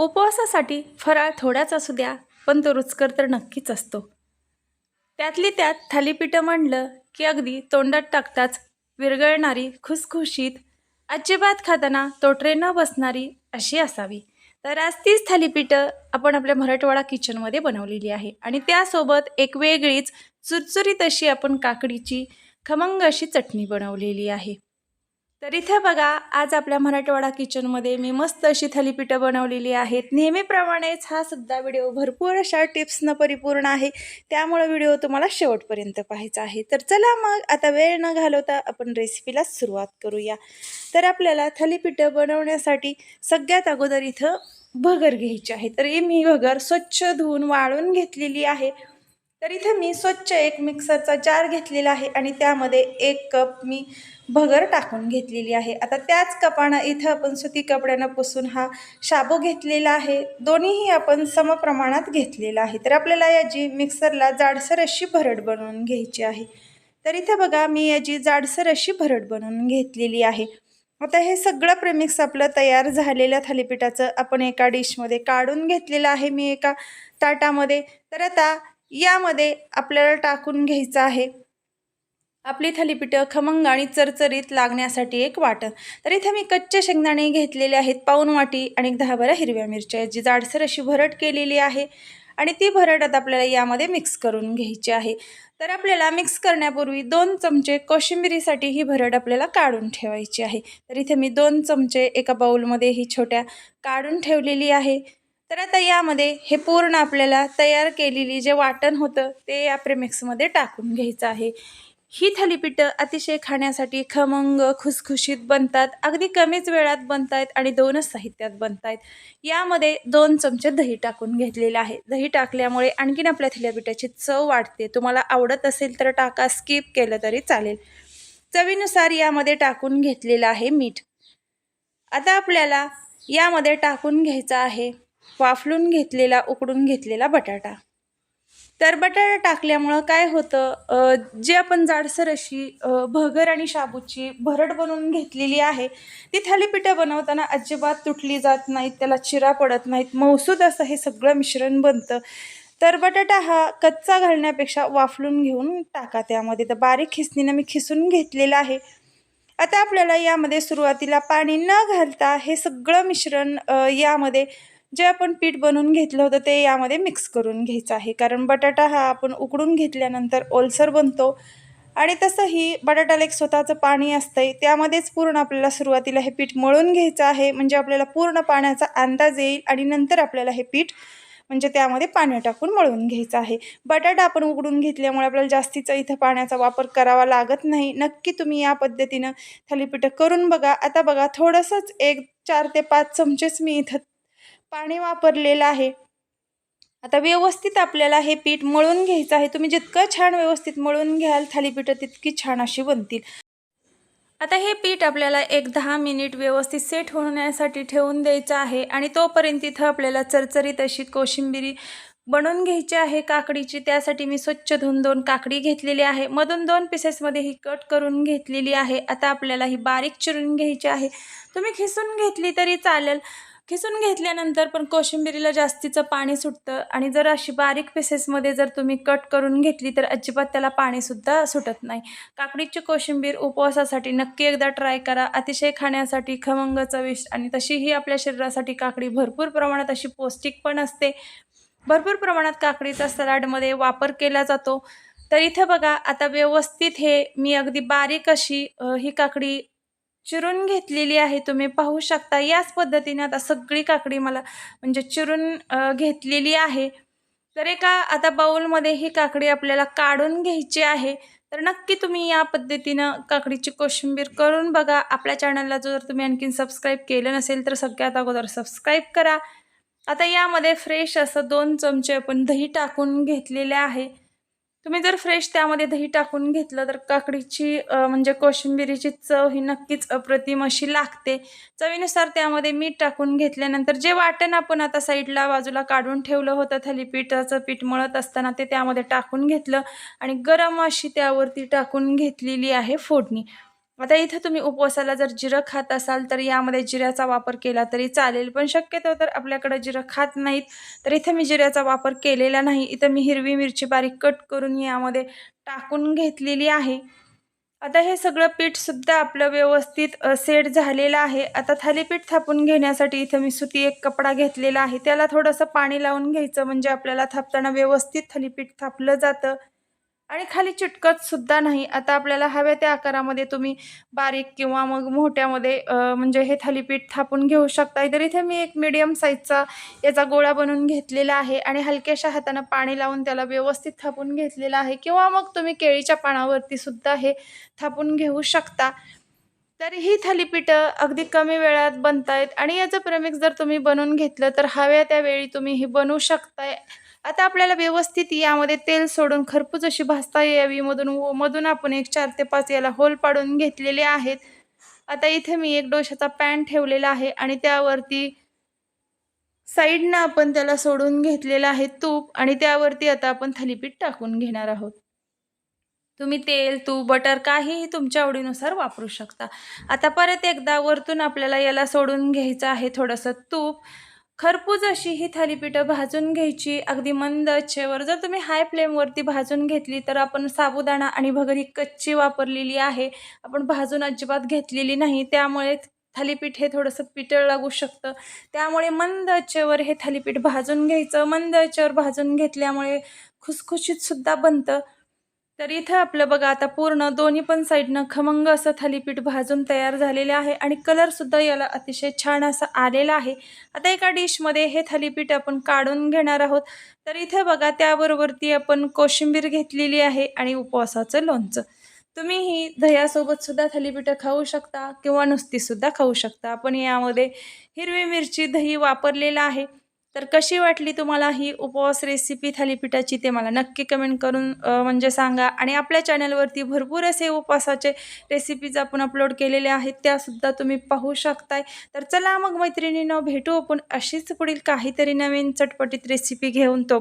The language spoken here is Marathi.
उपवासासाठी फराळ थोडाच असू द्या पण तो रुचकर तर नक्कीच असतो. त्यातली त्यात थालीपीठं म्हणलं की अगदी तोंडात टाकताच विरघळणारी खुसखुशीत अजिबात खाताना तोटरे न बसणारी अशी असावी. तर आज तीच थालीपीठं आपण आपल्या मराठवाडा किचनमध्ये बनवलेली आहे आणि त्यासोबत एक वेगळीच चुरचुरीत अशी आपण काकडीची खमंग अशी चटणी बनवलेली आहे. तर इथे बघा आज आपल्या मराठवाडा किचनमध्ये मी मस्त अशी थालीपीठं बनवलेली आहेत. नेहमीप्रमाणेच हा सुद्धा व्हिडिओ भरपूर अशा टिप्सनं परिपूर्ण आहे. त्यामुळं व्हिडिओ तुम्हाला शेवटपर्यंत पाहायचा आहे. तर चला मग आता वेळ न घालवता आपण रेसिपीला सुरुवात करूया. तर आपल्याला थालीपीठं बनवण्यासाठी सगळ्यात अगोदर इथं भगर घ्यायची आहे. तर मी भगर स्वच्छ धुवून वाळून घेतलेली आहे. तर इथे मी स्वच्छ एक मिक्सरचा जार घेतलेला आहे आणि त्यामध्ये एक कप मी भगर टाकून घेतलेली आहे. आता त्याच कपानं इथं आपण सुती कपड्यानं पुसून हा शाबू घेतलेला आहे. दोन्हीही आपण समप्रमाणात घेतलेला आहे. तर आपल्याला याची मिक्सरला जाडसर अशी भरड बनवून घ्यायची आहे. तर इथे बघा मी याची जाडसर अशी भरड बनवून घेतलेली आहे. आता हे सगळं प्रेमिक्स आपलं तयार झालेल्या थालीपीठाचं आपण एका डिशमध्ये काढून घेतलेलं आहे मी एका ताटामध्ये. तर आता यामध्ये आपल्याला टाकून घ्यायचं आहे. आपली थालीपीठं खमंग आणि चरचरीत लागण्यासाठी एक वाटण. तर इथे मी कच्चे शेंगदाणे घेतलेले आहेत पाऊन वाटी आणि दहा बारा हिरव्या मिरच्या जी जाडसर अशी भरट केलेली आहे. आणि ती भरट आता आपल्याला यामध्ये मिक्स करून घ्यायची आहे. तर आपल्याला मिक्स करण्यापूर्वी दोन चमचे कोशिंबिरीसाठी ही भरड आपल्याला काढून ठेवायची आहे. तर इथे मी दोन चमचे एका बाऊलमध्ये ही छोट्या काढून ठेवलेली आहे. तर आता यामध्ये हे पूर्ण आपल्याला तयार केलेली जे वाटण होतं ते या प्रेमिक्समध्ये टाकून घ्यायचं आहे. ही थालीपीठं अतिशय खाण्यासाठी खमंग खुसखुशीत बनतात अगदी कमीच वेळात बनत आहेत आणि दोनच साहित्यात बनत आहेत यामध्ये दोन चमचे दही टाकून घेतलेलं आहे. दही टाकल्यामुळे आणखीन आपल्या थालीपीठाची चव वाढते. तुम्हाला आवडत असेल तर टाका स्किप केलं तरी चालेल. चवीनुसार यामध्ये टाकून घेतलेलं आहे मीठ. आता आपल्याला यामध्ये टाकून घ्यायचं आहे वाफलून घेतलेला उकडून घेतलेला बटाटा. तर बटाटा टाकल्यामुळं काय होतं जे आपण जाडसर अशी भगर आणि शाबूची भरड बनवून घेतलेली आहे ती थालीपीठं बनवताना अजिबात तुटली जात नाहीत त्याला चिरा पडत नाहीत मौसूद असं हे सगळं मिश्रण बनतं. तर बटाटा हा कच्चा घालण्यापेक्षा वाफलून घेऊन टाका त्यामध्ये. तर बारीक खिसणीनं मी खिसून घेतलेला आहे. आता आपल्याला यामध्ये सुरुवातीला पाणी न घालता हे सगळं मिश्रण यामध्ये जे आपण पीठ बनवून घेतलं होतं ते यामध्ये मिक्स करून घ्यायचं आहे. कारण बटाटा हा आपण उकडून घेतल्यानंतर ओलसर बनतो आणि तसंही बटाट्याला एक स्वतःचं पाणी असतंय. त्यामध्येच पूर्ण आपल्याला सुरुवातीला हे पीठ मळून घ्यायचं आहे. म्हणजे आपल्याला पूर्ण पाण्याचा अंदाज येईल आणि नंतर आपल्याला हे पीठ म्हणजे त्यामध्ये पाणी टाकून मळून घ्यायचं आहे. बटाटा आपण उकडून घेतल्यामुळे आपल्याला जास्तीचा इथं पाण्याचा वापर करावा लागत नाही. नक्की तुम्ही या पद्धतीनं थालीपीठं करून बघा. आता बघा थोडंसंच एक चार ते पाच चमचेच मी इथं पाणी वापरलेलं आहे. आता व्यवस्थित आपल्याला हे पीठ मळून घ्यायचं आहे. तुम्ही जितकं छान व्यवस्थित मळून घ्याल थालीपीठं तितकी छान अशी बनतील. आता हे पीठ आपल्याला एक दहा मिनिट व्यवस्थित सेट होण्यासाठी ठेवून द्यायचं आहे. आणि तोपर्यंत इथं आपल्याला चरचरीत अशी कोशिंबिरी बनवून घ्यायची आहे काकडीची. त्यासाठी मी स्वच्छ धुवून दोन काकडी घेतलेली आहे. मधून दोन पीसेसमध्ये ही कट करून घेतलेली आहे. आता आपल्याला ही बारीक चिरून घ्यायची आहे. तुम्ही खिसून घेतली तरी चालेल. खिसून घेतल्यानंतर पण कोशिंबिरीला जास्तीचं पाणी सुटतं आणि जर अशी बारीक पीसेसमध्ये जर तुम्ही कट करून घेतली तर अजिबात त्याला पाणीसुद्धा सुटत नाही. काकडीची कोशिंबीर उपवासासाठी नक्की एकदा ट्राय करा. अतिशय खाण्यासाठी खमंग चविष्ट आणि तशीही आपल्या शरीरासाठी काकडी भरपूर प्रमाणात अशी पौष्टिक पण असते. भरपूर प्रमाणात काकडीचा सलाडमध्ये वापर केला जातो. तर इथं बघा आता व्यवस्थित हे मी अगदी बारीक अशी ही काकडी चिरून घेतलेली आहे तुम्ही पाहू शकता. याच पद्धतीने आता सगळी काकडी मला म्हणजे चिरून घेतलेली आहे. तर एका आता बाऊलमध्ये ही काकडी आपल्याला काढून घ्यायची आहे. तर नक्की तुम्ही या पद्धतीनं काकडीची कोशिंबीर करून बघा. आपल्या चॅनलला जर तुम्ही आणखीन सबस्क्राईब केलं नसेल तर सगळ्यात अगोदर सबस्क्राईब करा. आता यामध्ये फ्रेश असं दोन चमचे आपण दही टाकून घेतलेले आहे. तुम्ही जर फ्रेश त्यामध्ये दही टाकून घेतलं तर काकडीची म्हणजे कोशिंबिरीची चव ही नक्कीच अप्रतिम अशी लागते. चवीनुसार त्यामध्ये मीठ टाकून घेतल्यानंतर जे वाटण आपण आता साईडला बाजूला काढून ठेवलं होतं थालीपीठाचं पीठ मळत असताना ते त्यामध्ये टाकून घेतलं आणि गरम अशी त्यावरती टाकून घेतलेली आहे फोडणी. आता इथं तुम्ही उपवासाला जर जिरं खात असाल तर यामध्ये जिऱ्याचा वापर केला तरी चालेल. पण शक्यतो तर आपल्याकडं जिरं खात नाहीत तर इथं मी जिऱ्याचा वापर केलेला नाही. इथं मी हिरवी मिरची बारीक कट करून यामध्ये टाकून घेतलेली आहे. आता हे सगळं पीठसुद्धा आपलं व्यवस्थित सेट झालेलं आहे. आता थालीपीठ थापून घेण्यासाठी इथं मी सुती एक कपडा घेतलेला आहे. त्याला थोडंसं पाणी लावून घ्यायचं म्हणजे आपल्याला थापताना व्यवस्थित थालीपीठ थापलं जातं. आणि खाली चिटकत सुद्धा नाही. आता आपल्याला हव्या त्या आकारामध्ये तुम्ही बारीक किंवा मग मोठ्यामध्ये म्हणजे हे थालीपीठ थापून घेऊ शकता. तर इथे मी एक मीडियम साईजचा याचा गोळा बनवून घेतलेला आहे आणि हलक्याशा हातानं पाणी लावून त्याला व्यवस्थित थापून घेतलेला आहे. किंवा मग तुम्ही केळीच्या पानावरती सुद्धा हे थापून घेऊ शकता. तर ही थालीपीठं अगदी कमी वेळात बनतायत. आणि याचं प्रेमिक्स जर तुम्ही बनवून घेतलं तर हव्या त्या वेळी तुम्ही हे बनवू शकताय. आता आपल्याला व्यवस्थित यामध्ये तेल सोडून खरपूस अशी भाजता यावी. मधून व- मधून आपण एक चार ते पाच याला होल पाडून घेतलेले आहेत. आता इथे मी एक डोशाचा पॅन ठेवलेला आहे आणि त्यावरती साईडनं आपण त्याला सोडून घेतलेलं आहे तूप आणि त्यावरती आता आपण थालीपीठ टाकून घेणार आहोत. तुम्ही तेल तूप बटर काहीही तुमच्या आवडीनुसार वापरू शकता. आता परत एकदा वरतून आपल्याला याला सोडून घ्यायचं आहे थोडंसं तूप. खरपूज अशी ही थालीपीठं भाजून घ्यायची. अगदी मंद अच्छेवर जर तुम्ही हाय फ्लेमवरती भाजून घेतली तर आपण साबुदाणा आणि भगरी कच्ची वापरलेली आहे. आपण भाजून अजिबात घेतलेली नाही. त्यामुळे थालीपीठ हे थोडंसं पितळ लागू शकतं. त्यामुळे मंद अच्छेवर हे थालीपीठ भाजून घ्यायचं. मंद अच्छेवर भाजून घेतल्यामुळे खुसखुशीतसुद्धा बनतं. तर इथं आपलं बघा आता पूर्ण दोन्ही पण साईडनं खमंग असं थालीपीठ भाजून तयार झालेलं आहे आणि कलरसुद्धा याला अतिशय छान असा आलेला आहे. आता एका डिशमध्ये हे थालीपीठ आपण काढून घेणार आहोत. तर इथे बघा त्याबरोबरती आपण कोशिंबीर घेतलेली आहे आणि उपवासाचं लोणचं. तुम्ही ही दह्यासोबत सुद्धा थालीपीठं खाऊ शकता किंवा नुसतीसुद्धा खाऊ शकता. आपण यामध्ये हिरवी मिरची दही वापरलेलं आहे. तर कशी वाटली तुम्हाला ही उपवास रेसिपी थालीपीठाची ते मला नक्की कमेंट करून म्हणजे सांगा. आणि आपल्या चॅनलवरती भरपूर असे उपवासाचे रेसिपीज आपण अपलोड केलेले आहेत त्यासुद्धा तुम्ही पाहू शकताय. तर चला मग मैत्रिणीनं भेटू आपण अशीच पुढील काहीतरी नवीन चटपटीत रेसिपी घेऊन. तो